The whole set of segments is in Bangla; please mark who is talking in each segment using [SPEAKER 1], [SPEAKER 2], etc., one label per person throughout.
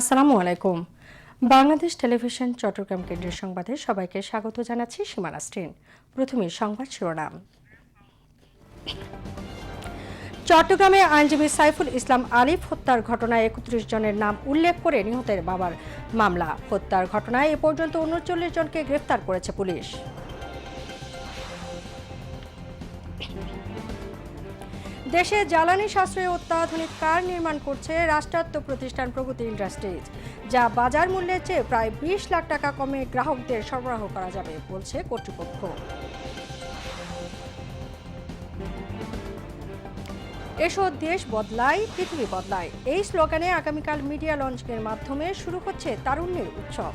[SPEAKER 1] আসসালামু আলাইকুম বাংলাদেশ টেলিভিশন চট্টগ্রাম কেন্দ্রের সংবাদে সবাইকে স্বাগত জানাচ্ছি সীমানা স্ট্রিন প্রথমে সংবাদ শিরোনাম চট্টগ্রামে আইনজীবী সাইফুল ইসলাম আলিফ হত্যার ঘটনায় একত্রিশ জনের নাম উল্লেখ করে নিহতের বাবার মামলা হত্যার ঘটনায় এ পর্যন্ত উনচল্লিশ জনকে গ্রেফতার করেছে পুলিশ দেশে জ্বালানি সাশ্রয়ে অত্যাধুনিক কার নির্মাণ করছে রাষ্ট্রায়ত্ত প্রতিষ্ঠান প্রগতি ইন্ডাস্ট্রিজ যা বাজার মূল্যের চেয়ে প্রায় বিশ লাখ টাকা কমে গ্রাহকদের সরবরাহ করা যাবে বলছে কর্তৃপক্ষ এসো দেশ বদলায় পৃথিবী বদলায় এই স্লোগানে আগামীকাল মিডিয়া লঞ্চের মাধ্যমে শুরু হচ্ছে তারুণ্যের উৎসব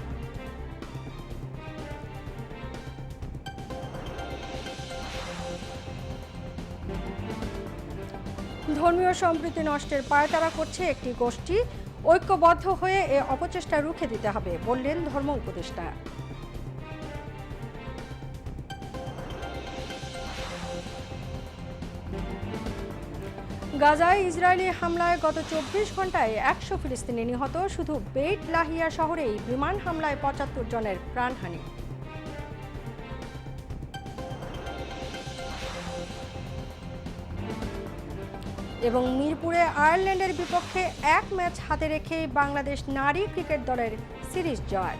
[SPEAKER 1] ধর্মীয় সম্প্রীতি নষ্টের পায়তারা করছে একটি গোষ্ঠী ঐক্যবদ্ধ হয়ে এ অপচেষ্টা রুখে দিতে হবে বললেন ধর্ম উপদেষ্টা গাজায় ইসরায়েলি হামলায় গত চব্বিশ ঘন্টায় একশো ফিলিস্তিনি নিহত শুধু বেইট লাহিয়া শহরেই বিমান হামলায় পঁচাত্তর জনের প্রাণহানি এবং মিরপুরে আয়ারল্যান্ডের বিপক্ষে এক ম্যাচ হাতে রেখে বাংলাদেশ নারী ক্রিকেট দলের সিরিজ জয়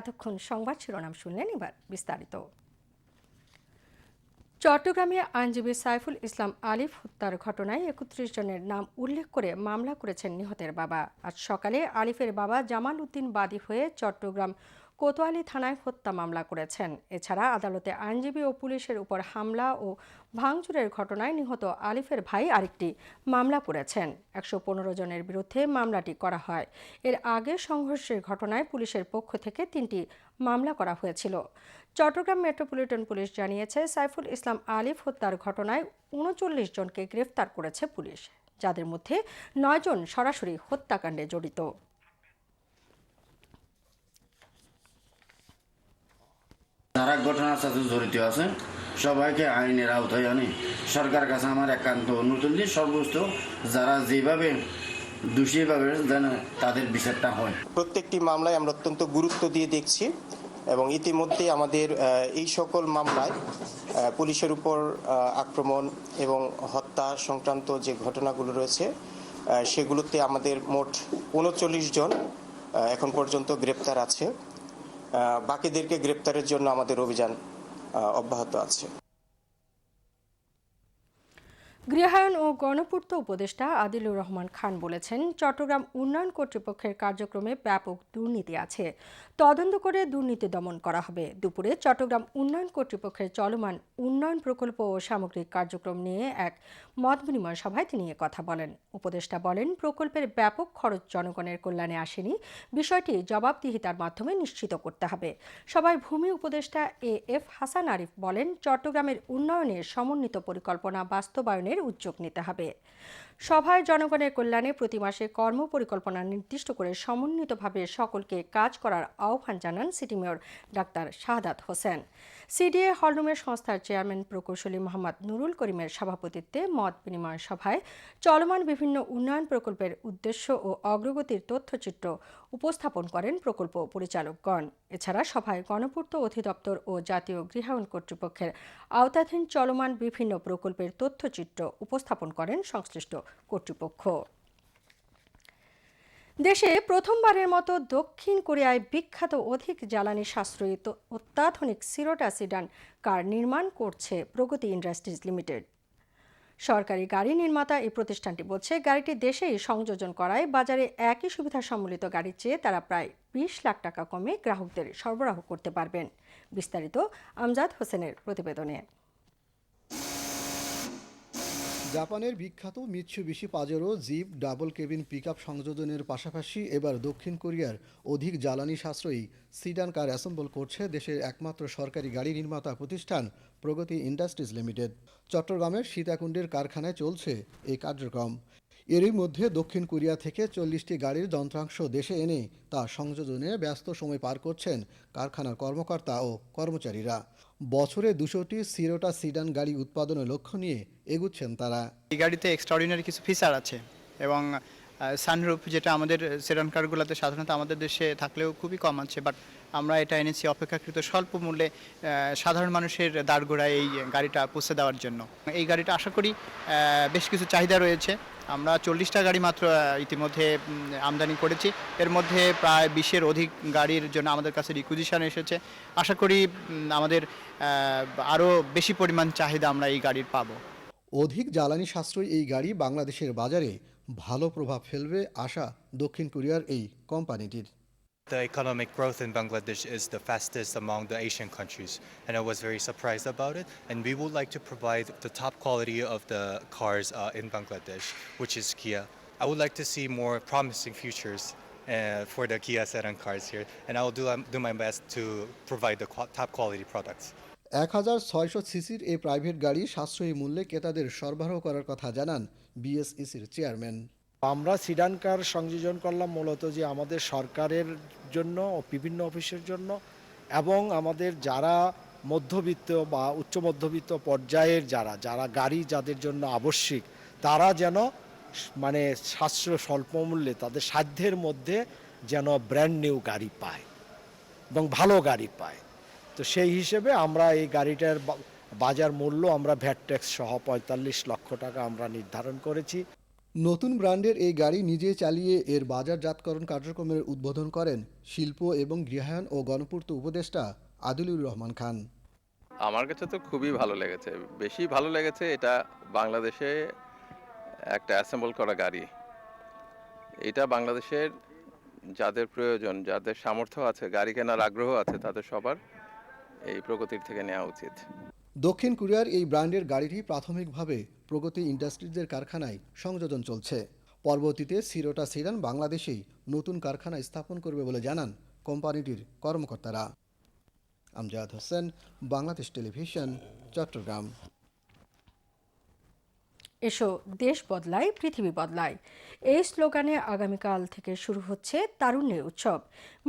[SPEAKER 1] এতক্ষণ সংবাদ শিরোনাম শুনলেন এবার বিস্তারিত চট্টগ্রামে আইনজীবী সাইফুল ইসলাম আলিফ হত্যার ঘটনায় একত্রিশ জনের নাম উল্লেখ করে মামলা করেছেন নিহতের বাবা আজ সকালে আলিফের বাবা জামাল উদ্দিন বাদী হয়ে চট্টগ্রাম কোতোয়ালি থানায় হত্যা মামলা করেছেন এছাড়া আদালতে আইনজীবী ও পুলিশের উপর হামলা ও ভাঙচুরের ঘটনায় নিহত আলিফের ভাই আরেকটি মামলা করেছেন একশো পনেরো জনের বিরুদ্ধে মামলাটি করা হয় এর আগে সংঘর্ষের ঘটনায় পুলিশের পক্ষ থেকে তিনটি মামলা করা হয়েছিল চট্টগ্রাম মেট্রোপলিটন পুলিশ জানিয়েছে সাইফুল ইসলাম আলিফ হত্যার ঘটনায় উনচল্লিশ জনকে গ্রেফতার করেছে পুলিশ যাদের মধ্যে নয়জন সরাসরি হত্যাকাণ্ডে জড়িত
[SPEAKER 2] যারা ঘটনার সাথে জড়িত আছে সবাইকে আইনের আওতায় আনে সরকার কাছে আমার একান্ত অনুরোধ দিয়ে সর্বস্ত যারা যেভাবে দোষীভাবে যেন তাদের বিচারটা হয়
[SPEAKER 3] প্রত্যেকটি মামলায় আমরা অত্যন্ত গুরুত্ব দিয়ে দেখছি এবং ইতিমধ্যে আমাদের এই সকল মামলায় পুলিশের উপর আক্রমণ এবং হত্যা সংক্রান্ত যে ঘটনাগুলো রয়েছে সেগুলোতে আমাদের মোট উনচল্লিশ জন এখন পর্যন্ত গ্রেপ্তার আছে বাকিদেরকে গ্রেপ্তারের জন্য আমাদের অভিযান অব্যাহত আছে
[SPEAKER 1] গৃহায়ণ ও গণপূর্ত উপদেষ্টা আদিলুর রহমান খান বলেছেন চট্টগ্রাম উন্নয়ন কর্তৃপক্ষের কার্যক্রমে ব্যাপক দুর্নীতি আছে তদন্ত করে দুর্নীতি দমন করা হবে দুপুরে চট্টগ্রাম উন্নয়ন কর্তৃপক্ষের চলমান উন্নয়ন প্রকল্প ও সামগ্রিক কার্যক্রম নিয়ে এক মত বিনিময় সভায় তিনি কথা বলেন উপদেষ্টা বলেন প্রকল্পের ব্যাপক খরচ জনগণের কল্যাণে আসেনি বিষয়টি জবাবদিহিতার মাধ্যমে নিশ্চিত করতে হবে সবাই ভূমি উপদেষ্টা এ এফ হাসান আরিফ বলেন চট্টগ্রামের উন্নয়নে সমন্বিত পরিকল্পনা বাস্তবায়নে উদ্যোগ নিতে হবে সভায় জনগণের কল্যাণে প্রতি মাসে কর্ম পরিকল্পনা নির্দিষ্ট করে সমন্বিতভাবে সকলকে কাজ করার আহ্বান জানান city mayor doctor Shahadat Hossain CDA হলরুমের সংস্থার চেয়ারম্যান প্রকৌশলী মোহাম্মদ নুরুল করিমের সভাপতিত্বে মত বিনিময় সভায় চলমান বিভিন্ন উন্নয়ন প্রকল্পের উদ্দেশ্য ও অগ্রগতির তথ্যচিত্র উপস্থাপন করেন প্রকল্প পরিচালকগণ এছাড়া সভায় গণপূর্ত অধিদপ্তর ও জাতীয় গৃহায়ণ কর্তৃপক্ষের আওতাধীন চলমান বিভিন্ন প্রকল্পের তথ্যচিত্র উপস্থাপন করেন সংশ্লিষ্ট কর্তৃপক্ষ দেশে প্রথমবারের মতো দক্ষিণ কোরিয়ায় বিখ্যাত অধিক জ্বালানি সাশ্রয়ী অত্যাধুনিক সিরোটাসিডান কার নির্মাণ করছে প্রগতি ইন্ডাস্ট্রিজ লিমিটেড সরকারি গাড়ি নির্মাতা এই প্রতিষ্ঠানটি বলছে গাড়িটি দেশেই সংযোজন করায় বাজারে একই সুবিধা সম্মিলিত গাড়ি চেয়ে তারা প্রায় বিশ লাখ টাকা কমে গ্রাহকদের সরবরাহ করতে পারবেন বিস্তারিত আমজাদ হোসেনের প্রতিবেদনে
[SPEAKER 4] জাপানের বিখ্যাত বেশি Pajero jeep double cabin up সংযোজনের পাশাপাশি এবার দক্ষিণ কোরিয়ার অধিক জ্বালানি সাশ্রয়ী সিডান কার অ্যাসেম্বল করছে দেশের একমাত্র সরকারি গাড়ি নির্মাতা প্রতিষ্ঠান প্রগতি ইন্ডাস্ট্রিজ লিমিটেড চট্টগ্রামের সীতাকুণ্ডের কারখানায় চলছে এই কার্যক্রম এরই মধ্যে দক্ষিণ কোরিয়া থেকে চল্লিশটি গাড়ির যন্ত্রাংশ দেশে এনে তা সংযোজনে ব্যস্ত সময় পার করছেন কারখানার কর্মকর্তা ও কর্মচারীরা বছরে দুশোটি সিরোটা সিডান গাড়ি উৎপাদনের লক্ষ্য নিয়ে এগুচ্ছেন তারা
[SPEAKER 5] এই গাড়িতে এক্সট্রাঅর্ডিনারি কিছু ফিচার আছে এবং সানরুফ যেটা আমাদের সেডান কারগুলোতে সাধারণত আমাদের দেশে থাকলেও খুবই কম আছে বাট আমরা এটা এনেছি অপেক্ষাকৃত স্বল্প মূল্যে সাধারণ মানুষের দাঁড় এই গাড়িটা পৌঁছে দেওয়ার জন্য এই গাড়িটা আশা করি বেশ কিছু চাহিদা রয়েছে আমরা চল্লিশটা গাড়ি মাত্র ইতিমধ্যে আমদানি করেছি এর মধ্যে প্রায় বিশের অধিক গাড়ির জন্য আমাদের কাছে রিকুইজিশন এসেছে আশা করি আমাদের আরও বেশি পরিমাণ চাহিদা আমরা এই গাড়ির পাব
[SPEAKER 4] অধিক জ্বালানি সাশ্রয়ী এই গাড়ি বাংলাদেশের বাজারে ভালো প্রভাব ফেলবে আশা দক্ষিণ কোরিয়ার এই কোম্পানিটির
[SPEAKER 6] The economic growth in Bangladesh is the fastest among the Asian countries, and I was very surprised about it. And we would like to provide the top quality of the cars uh, in Bangladesh, which is Kia. I would like to see more promising futures uh, for the Kia sedan cars here, and I will do, um, do my best to provide the qu top quality products.
[SPEAKER 4] এক হাজার ছয়শো সিসির এই প্রাইভেট গাড়ি সাশ্রয়ী মূল্যে ক্রেতাদের সরবরাহ করার কথা জানান বিএসইসির চেয়ারম্যান
[SPEAKER 7] আমরা সিডান কার সংযোজন করলাম মূলত যে আমাদের সরকারের জন্য ও বিভিন্ন অফিসের জন্য এবং আমাদের যারা মধ্যবিত্ত বা উচ্চ মধ্যবিত্ত পর্যায়ের যারা যারা গাড়ি যাদের জন্য আবশ্যিক তারা যেন মানে সাশ্রয় স্বল্প মূল্যে তাদের সাধ্যের মধ্যে যেন ব্র্যান্ড নিউ গাড়ি পায় এবং ভালো গাড়ি পায় তো সেই হিসেবে আমরা এই গাড়িটার বাজার মূল্য আমরা ভ্যাট ট্যাক্স সহ পঁয়তাল্লিশ লক্ষ টাকা আমরা নির্ধারণ করেছি
[SPEAKER 4] নতুন ব্র্যান্ডের এই গাড়ি নিজে চালিয়ে এর বাজারজাতকরণ কার্যক্রমের উদ্বোধন করেন শিল্প এবং গৃহায়ন ও গণপূর্ত উপদেষ্টা আদিলুর রহমান খান
[SPEAKER 8] আমার কাছে তো খুবই ভালো লেগেছে বেশি ভালো লেগেছে এটা বাংলাদেশে একটা অ্যাসেম্বল করা গাড়ি এটা বাংলাদেশের যাদের প্রয়োজন যাদের সামর্থ্য আছে গাড়ি কেনার আগ্রহ আছে তাদের সবার এই প্রগতির থেকে নেওয়া উচিত
[SPEAKER 4] দক্ষিণ কোরিয়ার এই ব্র্যান্ডের গাড়িটি প্রাথমিকভাবে প্রগতি ইন্ডাস্ট্রিজের কারখানায় সংযোজন চলছে পরবর্তীতে সিরোটা সিরান বাংলাদেশেই নতুন কারখানা স্থাপন করবে বলে জানান কোম্পানিটির কর্মকর্তারা আমজাদ হোসেন বাংলাদেশ টেলিভিশন চট্টগ্রাম
[SPEAKER 1] এসো দেশ বদলায় পৃথিবী বদলায় এই স্লোগানে আগামীকাল থেকে শুরু হচ্ছে তারুণ্যের উৎসব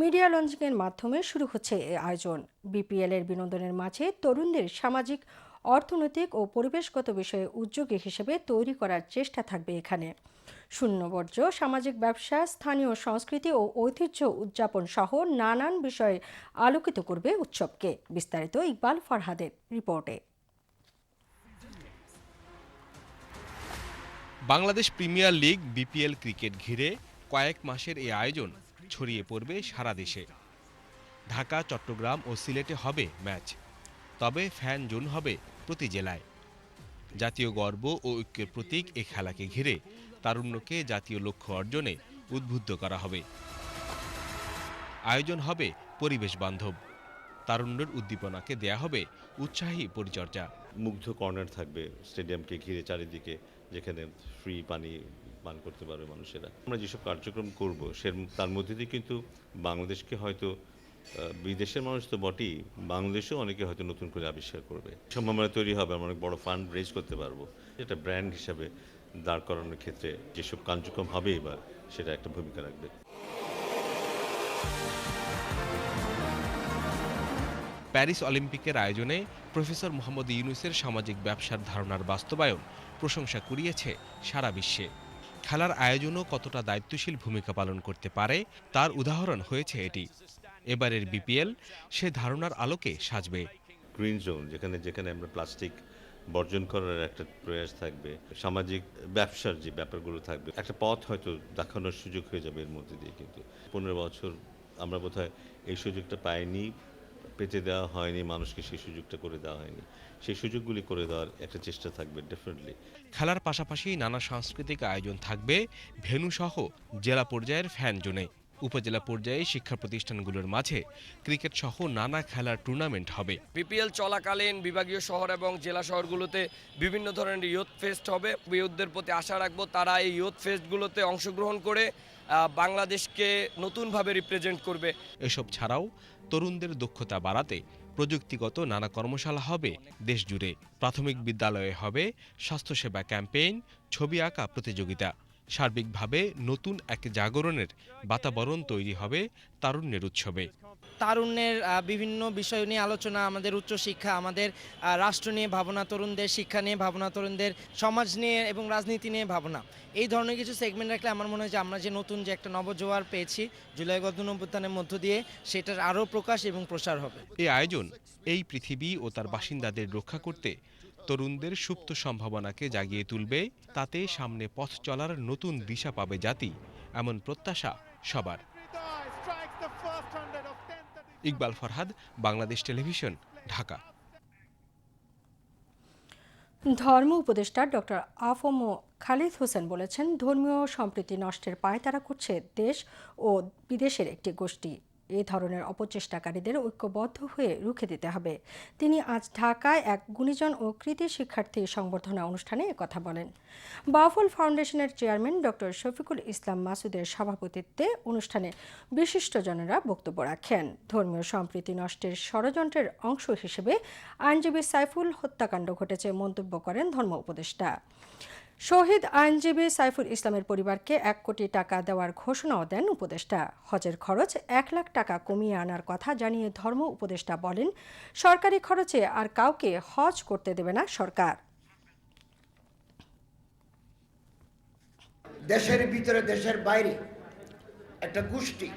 [SPEAKER 1] মিডিয়া লঞ্চিংয়ের মাধ্যমে শুরু হচ্ছে এই আয়োজন বিপিএলের বিনোদনের মাঝে তরুণদের সামাজিক অর্থনৈতিক ও পরিবেশগত বিষয়ে উদ্যোগী হিসেবে তৈরি করার চেষ্টা থাকবে এখানে শূন্য বর্জ্য সামাজিক ব্যবসা স্থানীয় সংস্কৃতি ও ঐতিহ্য উদযাপন সহ নানান বিষয়ে আলোকিত করবে উৎসবকে বিস্তারিত ইকবাল ফারহাদের রিপোর্টে
[SPEAKER 9] Bangladesh premier league BPL cricket ঘিরে কয়েক মাসের এই আয়োজন ছড়িয়ে পড়বে সারা দেশে ঢাকা চট্টগ্রাম ও সিলেটে হবে ম্যাচ তবে ফ্যান জোন হবে প্রতি জেলায় জাতীয় গর্ব ও ঐক্যের প্রতীক এ খেলাকে ঘিরে তারুণ্যকে জাতীয় লক্ষ্য অর্জনে উদ্বুদ্ধ করা হবে আয়োজন হবে পরিবেশ বান্ধব তারুণ্যের উদ্দীপনাকে দেয়া হবে উৎসাহী পরিচর্যা
[SPEAKER 10] মুগ্ধ কর্নার থাকবে স্টেডিয়ামকে ঘিরে চারিদিকে যেখানে ফ্রি পানি পান করতে পারবে মানুষেরা আমরা যেসব কার্যক্রম করব সে তার মধ্যে দিয়ে কিন্তু বাংলাদেশকে হয়তো বিদেশের মানুষ তো বটেই বাংলাদেশেও অনেকে হয়তো নতুন করে আবিষ্কার করবে সম্ভাবনা তৈরি হবে আমরা অনেক বড় ফান্ড রেজ করতে পারবো এটা ব্র্যান্ড হিসাবে দাঁড় করানোর ক্ষেত্রে যেসব কার্যক্রম হবে এবার সেটা একটা ভূমিকা রাখবে
[SPEAKER 9] প্যারিস অলিম্পিকের আয়োজনে প্রফেসর মোহাম্মদ ইউনুসের সামাজিক ব্যবসার ধারণার বাস্তবায়ন প্রশংসা কুড়িয়েছে সারা বিশ্বে খেলার আয়োজনও কতটা দায়িত্বশীল ভূমিকা পালন করতে পারে তার উদাহরণ হয়েছে এটি এবারের বিপিএল সে ধারণার আলোকে সাজবে
[SPEAKER 11] গ্রিন জোন যেখানে যেখানে আমরা প্লাস্টিক বর্জন করার একটা প্রয়াস থাকবে সামাজিক ব্যবসার যে ব্যাপারগুলো থাকবে একটা পথ হয়তো দেখানোর সুযোগ হয়ে যাবে এর মধ্যে দিয়ে কিন্তু পনেরো বছর আমরা বোধহয় এই সুযোগটা পাইনি পেতে দেওয়া হয়নি মানুষকে সেই সুযোগটা করে দেওয়া হয়নি সেই সুযোগগুলি করে দেওয়ার একটা চেষ্টা থাকবে ডেফিনেটলি
[SPEAKER 9] খেলার পাশাপাশি নানা সাংস্কৃতিক আয়োজন থাকবে ভেনুসহ জেলা পর্যায়ের ফ্যান জোনে উপজেলা পর্যায়ে শিক্ষা প্রতিষ্ঠানগুলোর মাঝে ক্রিকেট সহ নানা খেলার টুর্নামেন্ট হবে
[SPEAKER 12] বিপিএল চলাকালীন বিভাগীয় শহর এবং জেলা শহরগুলোতে বিভিন্ন ধরনের ইয়ুথ ফেস্ট হবে ইয়ুথদের প্রতি আশা রাখবো তারা এই ইয়ুথ ফেস্টগুলোতে অংশগ্রহণ করে বাংলাদেশকে নতুনভাবে রিপ্রেজেন্ট করবে
[SPEAKER 9] এসব ছাড়াও তরুণদের দক্ষতা বাড়াতে প্রযুক্তিগত নানা কর্মশালা হবে দেশজুড়ে প্রাথমিক বিদ্যালয়ে হবে স্বাস্থ্যসেবা ক্যাম্পেইন ছবি আঁকা প্রতিযোগিতা সার্বিকভাবে নতুন এক জাগরণের বাতাবরণ তৈরি হবে তারুণ্যের উৎসবে
[SPEAKER 13] তারুণ্যের বিভিন্ন বিষয় নিয়ে আলোচনা আমাদের উচ্চশিক্ষা আমাদের রাষ্ট্র নিয়ে ভাবনা তরুণদের শিক্ষা নিয়ে ভাবনা তরুণদের সমাজ নিয়ে এবং রাজনীতি নিয়ে ভাবনা এই ধরনের কিছু সেগমেন্ট রাখলে আমার মনে হয় যে আমরা যে নতুন যে একটা নবজোয়ার পেয়েছি জুলাই গর্ধন অভ্যুত্থানের মধ্য দিয়ে সেটার আরও প্রকাশ এবং প্রসার হবে
[SPEAKER 9] এই আয়োজন এই পৃথিবী ও তার বাসিন্দাদের রক্ষা করতে তরুণদের সুপ্ত সম্ভাবনাকে জাগিয়ে তুলবে তাতে সামনে পথ চলার নতুন দিশা পাবে জাতি এমন প্রত্যাশা সবার ইকবাল ফরহাদ বাংলাদেশ টেলিভিশন ঢাকা
[SPEAKER 1] ধর্ম উপদেষ্টা ডক্টর আফম খালিদ হোসেন বলেছেন ধর্মীয় সম্প্রীতি নষ্টের তারা করছে দেশ ও বিদেশের একটি গোষ্ঠী এ ধরনের অপচেষ্টাকারীদের ঐক্যবদ্ধ হয়ে রুখে দিতে হবে তিনি আজ ঢাকায় এক গুণীজন ও কৃতি শিক্ষার্থী সংবর্ধনা অনুষ্ঠানে কথা বলেন বাফল ফাউন্ডেশনের চেয়ারম্যান ডক্টর শফিকুল ইসলাম মাসুদের সভাপতিত্বে অনুষ্ঠানে বিশিষ্টজনেরা বক্তব্য রাখেন ধর্মীয় সম্প্রীতি নষ্টের ষড়যন্ত্রের অংশ হিসেবে আইনজীবী সাইফুল হত্যাকাণ্ড ঘটেছে মন্তব্য করেন ধর্ম উপদেষ্টা শহীদ আইনজীবী সাইফুল ইসলামের পরিবারকে এক কোটি টাকা দেওয়ার ঘোষণাও দেন উপদেষ্টা হজের খরচ এক লাখ টাকা কমিয়ে আনার কথা জানিয়ে ধর্ম উপদেষ্টা বলেন সরকারি খরচে আর কাউকে হজ করতে দেবে না সরকার
[SPEAKER 14] দেশের ভিতরে দেশের বাইরে একটা গোষ্ঠী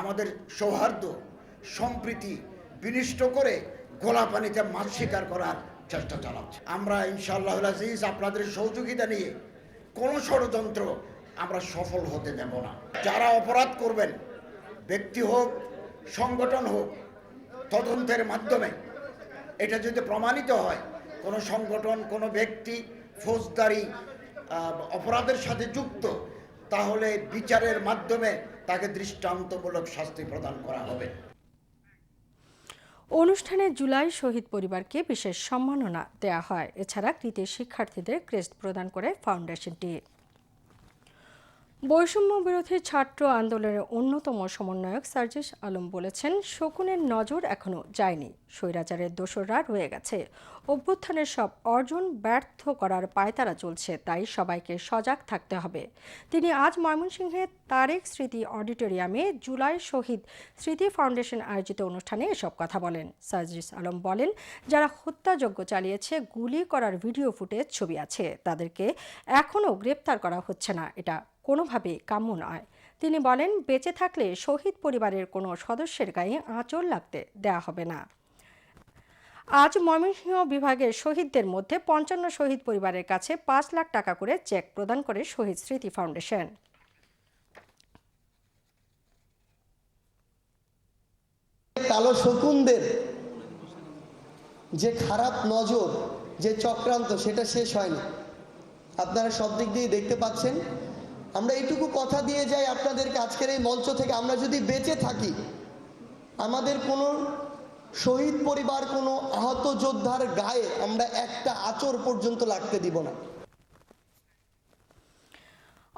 [SPEAKER 14] আমাদের সৌহার্দ্য সম্প্রীতি বিনিষ্ট করে গোলাপানিতে মাছ শিকার করার চেষ্টা চালাচ্ছে আমরা ইনশাআল্লাহ আজিজ আপনাদের সহযোগিতা নিয়ে কোনো ষড়যন্ত্র আমরা সফল হতে দেব না যারা অপরাধ করবেন ব্যক্তি হোক সংগঠন হোক তদন্তের মাধ্যমে এটা যদি প্রমাণিত হয় কোনো সংগঠন কোনো ব্যক্তি ফৌজদারি অপরাধের সাথে যুক্ত তাহলে বিচারের মাধ্যমে তাকে দৃষ্টান্তমূলক শাস্তি প্রদান করা হবে
[SPEAKER 1] অনুষ্ঠানে জুলাই শহীদ পরিবারকে বিশেষ সম্মাননা দেয়া হয় এছাড়া কৃতি শিক্ষার্থীদের ক্রেস্ট প্রদান করে ফাউন্ডেশনটি বৈষম্য বিরোধী ছাত্র আন্দোলনের অন্যতম সমন্বয়ক সার্জেশ আলম বলেছেন শকুনের নজর এখনও যায়নি স্বৈরাচারের দোসররা রয়ে গেছে অভ্যুত্থানের সব অর্জন ব্যর্থ করার পায়তারা চলছে তাই সবাইকে সজাগ থাকতে হবে তিনি আজ ময়মনসিংহে তারেক স্মৃতি অডিটোরিয়ামে জুলাই শহীদ স্মৃতি ফাউন্ডেশন আয়োজিত অনুষ্ঠানে এসব কথা বলেন সার্জিস আলম বলেন যারা হত্যাযজ্ঞ চালিয়েছে গুলি করার ভিডিও ফুটেজ ছবি আছে তাদেরকে এখনও গ্রেপ্তার করা হচ্ছে না এটা কোনোভাবেই কাম্য নয় তিনি বলেন বেঁচে থাকলে শহীদ পরিবারের কোনো সদস্যের গায়ে আঁচড় লাগতে দেয়া হবে না আজ ময়মনসিংহ বিভাগের শহীদদের মধ্যে পঞ্চান্ন শহীদ পরিবারের কাছে পাঁচ লাখ টাকা করে চেক প্রদান করে শহীদ স্মৃতি ফাউন্ডেশন
[SPEAKER 14] কালো শকুনদের যে খারাপ নজর যে চক্রান্ত সেটা শেষ হয়নি আপনারা সব দিক দিয়ে দেখতে পাচ্ছেন আমরা এইটুকু কথা দিয়ে যাই আপনাদেরকে আজকের এই মঞ্চ থেকে আমরা যদি বেঁচে থাকি আমাদের কোনো শহীদ পরিবার কোনো আহত যোদ্ধার গায়ে আমরা একটা আচর পর্যন্ত লাগতে দিব না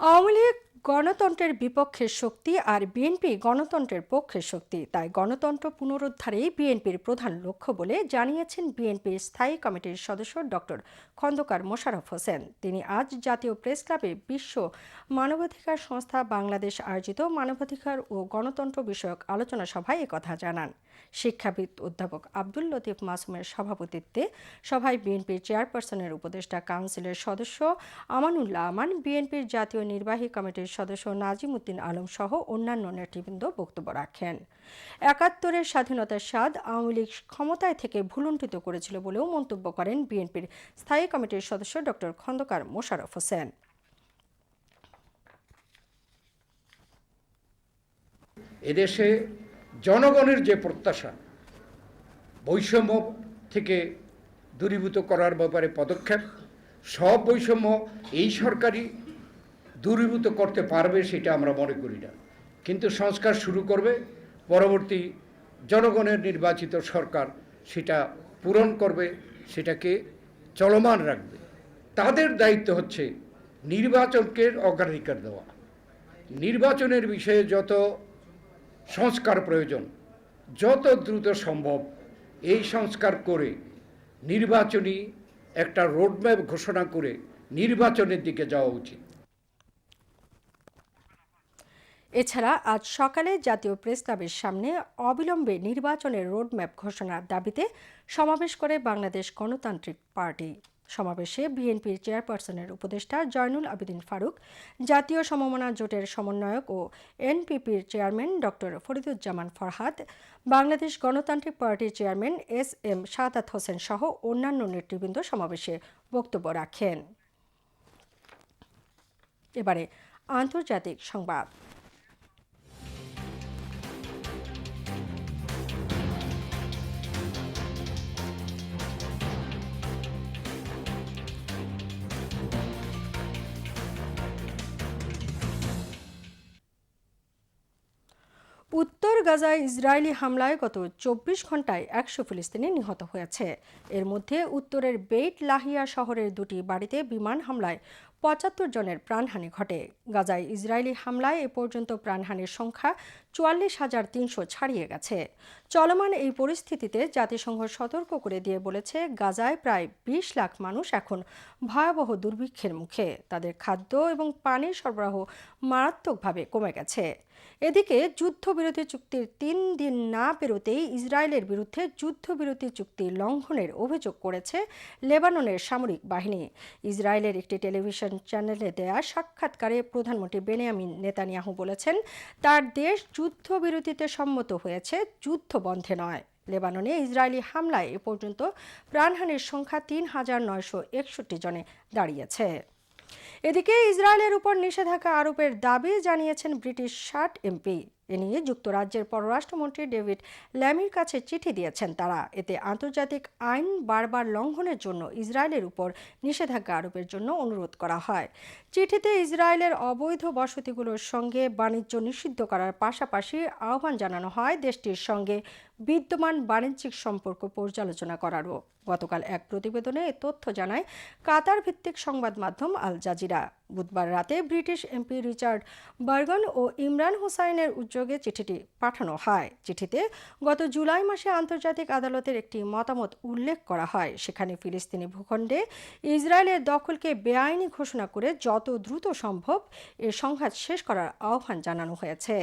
[SPEAKER 1] আওয়ামী লীগ গণতন্ত্রের বিপক্ষে শক্তি আর বিএনপি গণতন্ত্রের পক্ষে শক্তি তাই গণতন্ত্র পুনরুদ্ধারেই বিএনপির প্রধান লক্ষ্য বলে জানিয়েছেন বিএনপির স্থায়ী কমিটির সদস্য ডক্টর খন্দকার মোশারফ হোসেন তিনি আজ জাতীয় প্রেস ক্লাবে বিশ্ব মানবাধিকার সংস্থা বাংলাদেশ আয়োজিত মানবাধিকার ও গণতন্ত্র বিষয়ক আলোচনা সভায় একথা জানান শিক্ষাবিদ অধ্যাপক আব্দুল লতিফ মাসুমের সভাপতিত্বে সভায় বিএনপির চেয়ারপারসনের উপদেষ্টা কাউন্সিলের সদস্য আমানুল্লাহ আমান বিএনপির জাতীয় নির্বাহী কমিটির সদস্য নাজিম উদ্দিন আলম সহ অন্যান্য নেতৃবৃন্দ বক্তব্য রাখেন একাত্তরের স্বাধীনতার স্বাদ আওয়ামী লীগ ক্ষমতায় থেকে ভুলুণ্ঠিত করেছিল বলেও মন্তব্য করেন বিএনপির স্থায়ী কমিটির সদস্য ড খন্দকার মোশারফ হোসেন
[SPEAKER 14] এদেশে জনগণের যে প্রত্যাশা বৈষম্য থেকে দূরীভূত করার ব্যাপারে পদক্ষেপ সব বৈষম্য এই সরকারই দূরীভূত করতে পারবে সেটা আমরা মনে করি না কিন্তু সংস্কার শুরু করবে পরবর্তী জনগণের নির্বাচিত সরকার সেটা পূরণ করবে সেটাকে চলমান রাখবে তাদের দায়িত্ব হচ্ছে নির্বাচনকে অগ্রাধিকার দেওয়া নির্বাচনের বিষয়ে যত সংস্কার প্রয়োজন যত দ্রুত সম্ভব এই সংস্কার করে নির্বাচনী একটা রোডম্যাপ ঘোষণা করে নির্বাচনের দিকে যাওয়া উচিত
[SPEAKER 1] এছাড়া আজ সকালে জাতীয় প্রেস ক্লাবের সামনে অবিলম্বে নির্বাচনের রোডম্যাপ ঘোষণার দাবিতে সমাবেশ করে বাংলাদেশ গণতান্ত্রিক পার্টি সমাবেশে বিএনপির চেয়ারপারসনের উপদেষ্টা জয়নুল আবেদিন ফারুক জাতীয় সমমনা জোটের সমন্বয়ক ও এনপিপির চেয়ারম্যান ড ফরিদুজ্জামান ফরহাদ বাংলাদেশ গণতান্ত্রিক পার্টির chairman S M Sadat Hossain সহ অন্যান্য নেতৃবৃন্দ সমাবেশে বক্তব্য রাখেন এবারে আন্তর্জাতিক সংবাদ উত্তর গাজায় ইসরায়েলি হামলায় গত চব্বিশ ঘন্টায় একশো ফিলিস্তিনি নিহত হয়েছে এর মধ্যে উত্তরের বেইট লাহিয়া শহরের দুটি বাড়িতে বিমান হামলায় পঁচাত্তর জনের প্রাণহানি ঘটে গাজায় ইসরায়েলি হামলায় এ পর্যন্ত প্রাণহানির সংখ্যা চুয়াল্লিশ হাজার তিনশো ছাড়িয়ে গেছে চলমান এই পরিস্থিতিতে জাতিসংঘ সতর্ক করে দিয়ে বলেছে গাজায় প্রায় বিশ লাখ মানুষ এখন ভয়াবহ দুর্ভিক্ষের মুখে তাদের খাদ্য এবং পানির সরবরাহ মারাত্মকভাবে কমে গেছে এদিকে যুদ্ধবিরতি চুক্তির তিন দিন না পেরোতেই ইসরায়েলের বিরুদ্ধে যুদ্ধবিরতি চুক্তি লঙ্ঘনের অভিযোগ করেছে লেবাননের সামরিক বাহিনী ইসরায়েলের একটি টেলিভিশন চ্যানেলে দেয়া সাক্ষাৎকারে প্রধানমন্ত্রী বেনিয়ামিন নেতানিয়াহু বলেছেন তার দেশ যুদ্ধবিরতিতে সম্মত হয়েছে যুদ্ধ বন্ধে নয় লেবাননে ইসরায়েলি হামলায় এ পর্যন্ত প্রাণহানির সংখ্যা তিন হাজার নয়শো একষট্টি জনে দাঁড়িয়েছে এদিকে ইসরায়েলের উপর নিষেধাজ্ঞা আরোপের দাবি জানিয়েছেন ব্রিটিশ ষাট এমপি এ নিয়ে যুক্তরাজ্যের পররাষ্ট্রমন্ত্রী ডেভিড ল্যামির কাছে চিঠি দিয়েছেন তারা এতে আন্তর্জাতিক আইন বারবার লঙ্ঘনের জন্য ইসরায়েলের উপর নিষেধাজ্ঞা আরোপের জন্য অনুরোধ করা হয় চিঠিতে ইসরায়েলের অবৈধ বসতিগুলোর সঙ্গে বাণিজ্য নিষিদ্ধ করার পাশাপাশি আহ্বান জানানো হয় দেশটির সঙ্গে বিদ্যমান বাণিজ্যিক সম্পর্ক পর্যালোচনা করারও গতকাল এক প্রতিবেদনে এ তথ্য জানায় কাতার ভিত্তিক সংবাদ মাধ্যম আল জাজিরা বুধবার রাতে ব্রিটিশ এমপি রিচার্ড বার্গন ও ইমরান হুসাইনের উদ্যোগে চিঠিটি পাঠানো হয় চিঠিতে গত জুলাই মাসে আন্তর্জাতিক আদালতের একটি মতামত উল্লেখ করা হয় সেখানে ফিলিস্তিনি ভূখণ্ডে ইসরায়েলের দখলকে বেআইনি ঘোষণা করে যত দ্রুত সম্ভব এ সংঘাত শেষ করার আহ্বান জানানো হয়েছে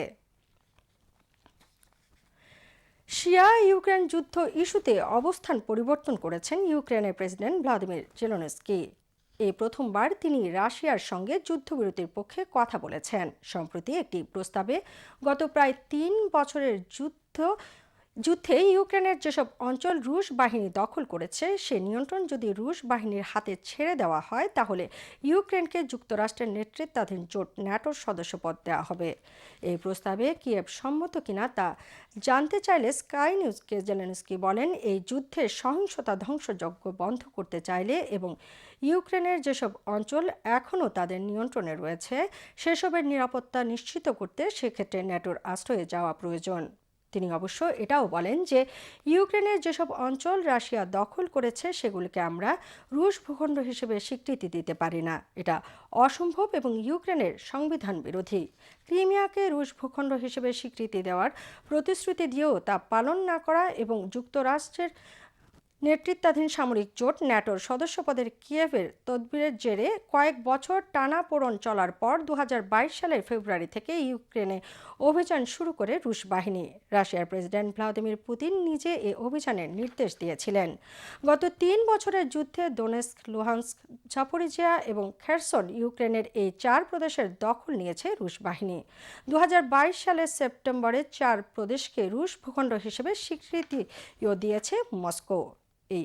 [SPEAKER 1] শিয়া ইউক্রেন যুদ্ধ ইস্যুতে অবস্থান পরিবর্তন করেছেন ইউক্রেনের প্রেসিডেন্ট ভ্লাদিমির জেলনেস্কি এই প্রথমবার তিনি রাশিয়ার সঙ্গে যুদ্ধবিরতির পক্ষে কথা বলেছেন সম্প্রতি একটি প্রস্তাবে গত প্রায় তিন বছরের যুদ্ধ যুদ্ধে ইউক্রেনের যেসব অঞ্চল রুশ বাহিনী দখল করেছে সে নিয়ন্ত্রণ যদি রুশ বাহিনীর হাতে ছেড়ে দেওয়া হয় তাহলে ইউক্রেনকে যুক্তরাষ্ট্রের নেতৃত্বাধীন জোট ন্যাটোর সদস্যপদ দেওয়া হবে এই প্রস্তাবে কিয়েভ সম্মত কিনা তা জানতে চাইলে স্কাই নিউজকে জেলেনস্কি বলেন এই যুদ্ধে সহিংসতা ধ্বংসযজ্ঞ বন্ধ করতে চাইলে এবং ইউক্রেনের যেসব অঞ্চল এখনও তাদের নিয়ন্ত্রণে রয়েছে সেসবের নিরাপত্তা নিশ্চিত করতে সেক্ষেত্রে ন্যাটোর আশ্রয়ে যাওয়া প্রয়োজন তিনি অবশ্য এটাও বলেন যে ইউক্রেনের যেসব অঞ্চল রাশিয়া দখল করেছে সেগুলিকে আমরা রুশ ভূখণ্ড হিসেবে স্বীকৃতি দিতে পারি না এটা অসম্ভব এবং ইউক্রেনের সংবিধান বিরোধী ক্রিমিয়াকে রুশ ভূখণ্ড হিসেবে স্বীকৃতি দেওয়ার প্রতিশ্রুতি দিয়েও তা পালন না করা এবং যুক্তরাষ্ট্রের নেতৃত্বাধীন সামরিক জোট ন্যাটোর সদস্যপদের কিয়েভের তদবিরের জেরে কয়েক বছর টানা পোড়ন চলার পর দু সালের ফেব্রুয়ারি থেকে ইউক্রেনে অভিযান শুরু করে রুশ বাহিনী রাশিয়ার প্রেসিডেন্ট ভ্লাদিমির পুতিন নিজে এ অভিযানের নির্দেশ দিয়েছিলেন গত তিন বছরের যুদ্ধে দোনেস্ক লুহান্স্ক ঝাপরিজিয়া এবং খেরসন ইউক্রেনের এই চার প্রদেশের দখল নিয়েছে রুশ বাহিনী দু সালের সেপ্টেম্বরে চার প্রদেশকে রুশ ভূখণ্ড হিসেবে স্বীকৃতিও দিয়েছে মস্কো এই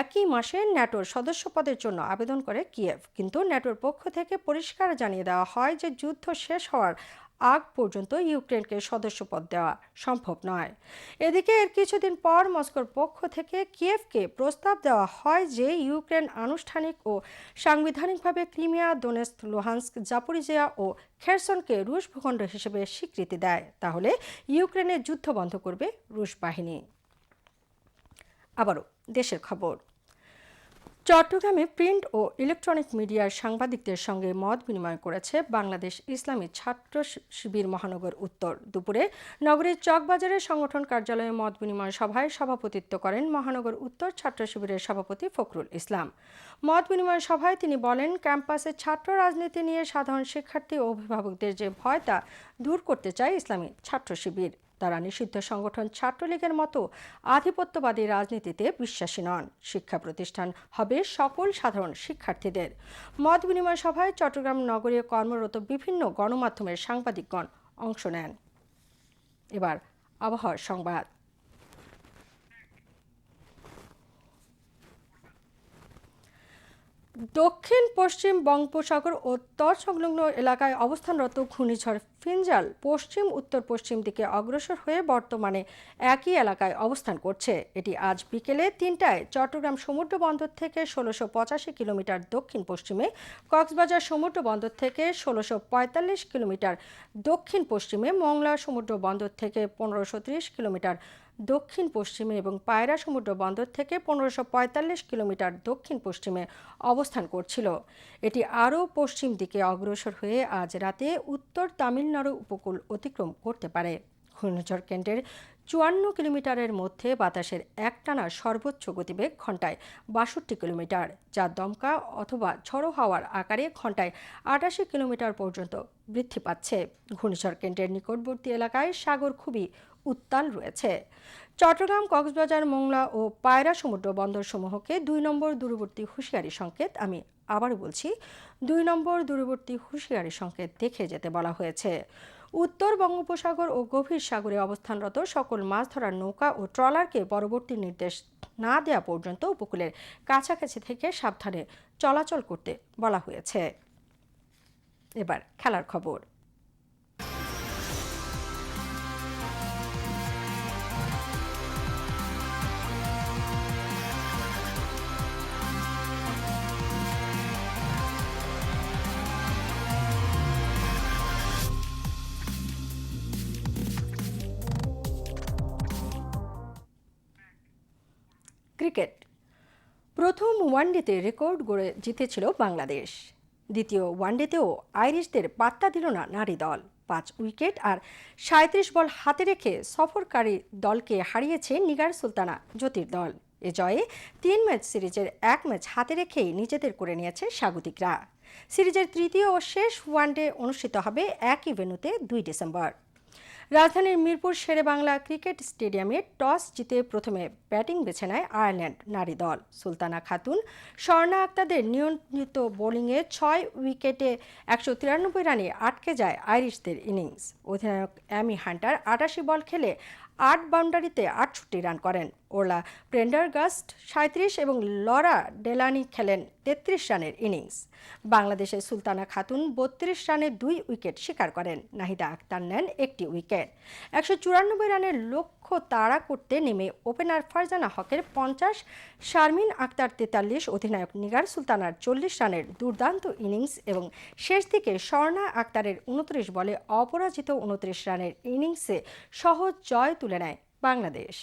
[SPEAKER 1] একই মাসে ন্যাটোর সদস্যপদের জন্য আবেদন করে কিয়েভ কিন্তু ন্যাটোর পক্ষ থেকে পরিষ্কার জানিয়ে দেওয়া হয় যে যুদ্ধ শেষ হওয়ার আগ পর্যন্ত ইউক্রেনকে সদস্যপদ দেওয়া সম্ভব নয় এদিকে এর কিছুদিন পর মস্কোর পক্ষ থেকে কিয়েভকে প্রস্তাব দেওয়া হয় যে ইউক্রেন আনুষ্ঠানিক ও সাংবিধানিকভাবে ক্রিমিয়া দোনেস্ক লোহান্স্ক জাপরিজিয়া ও খেরসনকে রুশ ভূখণ্ড হিসেবে স্বীকৃতি দেয় তাহলে ইউক্রেনের যুদ্ধ বন্ধ করবে রুশ বাহিনী আবারও দেশের খবর চট্টগ্রামে প্রিন্ট ও ইলেকট্রনিক মিডিয়ার সাংবাদিকদের সঙ্গে মত বিনিময় করেছে বাংলাদেশ ইসলামী ছাত্র শিবির মহানগর উত্তর দুপুরে নগরীর চকবাজারের সংগঠন কার্যালয়ে মত বিনিময় সভায় সভাপতিত্ব করেন মহানগর উত্তর ছাত্র শিবিরের সভাপতি ফখরুল ইসলাম মত বিনিময় সভায় তিনি বলেন ক্যাম্পাসে ছাত্র রাজনীতি নিয়ে সাধারণ শিক্ষার্থী ও অভিভাবকদের যে ভয় তা দূর করতে চায় ইসলামী ছাত্র শিবির তারা নিষিদ্ধ সংগঠন ছাত্রলীগের মতো আধিপত্যবাদী রাজনীতিতে বিশ্বাসী নন শিক্ষা প্রতিষ্ঠান হবে সকল সাধারণ শিক্ষার্থীদের মত বিনিময় সভায় চট্টগ্রাম নগরীয় কর্মরত বিভিন্ন গণমাধ্যমের সাংবাদিকগণ অংশ নেন এবার আবহাওয়ার সংবাদ দক্ষিণ পশ্চিম বঙ্গোপসাগর ও সংলগ্ন এলাকায় অবস্থানরত ঘূর্ণিঝড় ফিনজাল পশ্চিম উত্তর পশ্চিম দিকে অগ্রসর হয়ে বর্তমানে একই এলাকায় অবস্থান করছে এটি আজ বিকেলে তিনটায় চট্টগ্রাম সমুদ্র বন্দর থেকে ষোলোশো পঁচাশি কিলোমিটার দক্ষিণ পশ্চিমে কক্সবাজার সমুদ্র বন্দর থেকে ষোলোশো পঁয়তাল্লিশ কিলোমিটার দক্ষিণ পশ্চিমে মংলা সমুদ্র বন্দর থেকে পনেরোশো কিলোমিটার দক্ষিণ পশ্চিমে এবং পায়রা সমুদ্র বন্দর থেকে পনেরোশো কিলোমিটার দক্ষিণ পশ্চিমে অবস্থান করছিল এটি আরও পশ্চিম দিকে অগ্রসর হয়ে আজ রাতে উত্তর তামিলনাড়ু উপকূল অতিক্রম করতে পারে ঘূর্ণিঝড় কেন্দ্রের চুয়ান্ন কিলোমিটারের মধ্যে বাতাসের একটানা সর্বোচ্চ গতিবেগ ঘন্টায় বাষট্টি কিলোমিটার যা দমকা অথবা ঝড়ো হাওয়ার আকারে ঘন্টায় আটাশি কিলোমিটার পর্যন্ত বৃদ্ধি পাচ্ছে ঘূর্ণিঝড় কেন্দ্রের নিকটবর্তী এলাকায় সাগর খুবই উত্তাল রয়েছে চট্টগ্রাম কক্সবাজার মোংলা ও পায়রা সমুদ্র বন্দরসমূহকে দুই নম্বর দূরবর্তী হুঁশিয়ারি সংকেত আমি আবার বলছি দুই নম্বর দূরবর্তী হুঁশিয়ারি সংকেত দেখে যেতে বলা হয়েছে উত্তর বঙ্গোপসাগর ও গভীর সাগরে অবস্থানরত সকল মাছ ধরার নৌকা ও ট্রলারকে পরবর্তী নির্দেশ না দেওয়া পর্যন্ত উপকূলের কাছাকাছি থেকে সাবধানে চলাচল করতে বলা হয়েছে এবার খেলার খবর ওয়ানডেতে রেকর্ড গড়ে জিতেছিল বাংলাদেশ দ্বিতীয় ওয়ানডেতেও আইরিশদের পাত্তা দিল না নারী দল পাঁচ উইকেট আর সাঁত্রিশ বল হাতে রেখে সফরকারী দলকে হারিয়েছে নিগার সুলতানা জ্যোতির দল এ জয়ে তিন ম্যাচ সিরিজের এক ম্যাচ হাতে রেখেই নিজেদের করে নিয়েছে স্বাগতিকরা সিরিজের তৃতীয় ও শেষ ওয়ানডে অনুষ্ঠিত হবে একই ভেন্যুতে দুই ডিসেম্বর রাজধানীর মিরপুর শেরে বাংলা ক্রিকেট স্টেডিয়ামে টস জিতে প্রথমে ব্যাটিং বেছে নেয় আয়ারল্যান্ড নারী দল সুলতানা খাতুন স্বর্ণা আক্তাদের নিয়ন্ত্রিত বোলিংয়ে ছয় উইকেটে একশো তিরানব্বই রানে আটকে যায় আইরিশদের ইনিংস অধিনায়ক অ্যামি হান্টার আটাশি বল খেলে আট বাউন্ডারিতে আটষট্টি রান করেন ওলা প্রেন্ডারগাস্ট সাঁত্রিশ এবং লরা ডেলানি খেলেন তেত্রিশ রানের ইনিংস বাংলাদেশের সুলতানা খাতুন বত্রিশ রানে দুই উইকেট শিকার করেন নাহিদা আক্তার নেন একটি উইকেট একশো চুরানব্বই রানের লক্ষ্য তাড়া করতে নেমে ওপেনার ফারজানা হকের পঞ্চাশ শারমিন আক্তার তেতাল্লিশ অধিনায়ক নিগার সুলতানার চল্লিশ রানের দুর্দান্ত ইনিংস এবং শেষ দিকে স্বর্ণা আক্তারের উনত্রিশ বলে অপরাজিত উনত্রিশ রানের ইনিংসে সহজ জয় তুলে নেয় বাংলাদেশ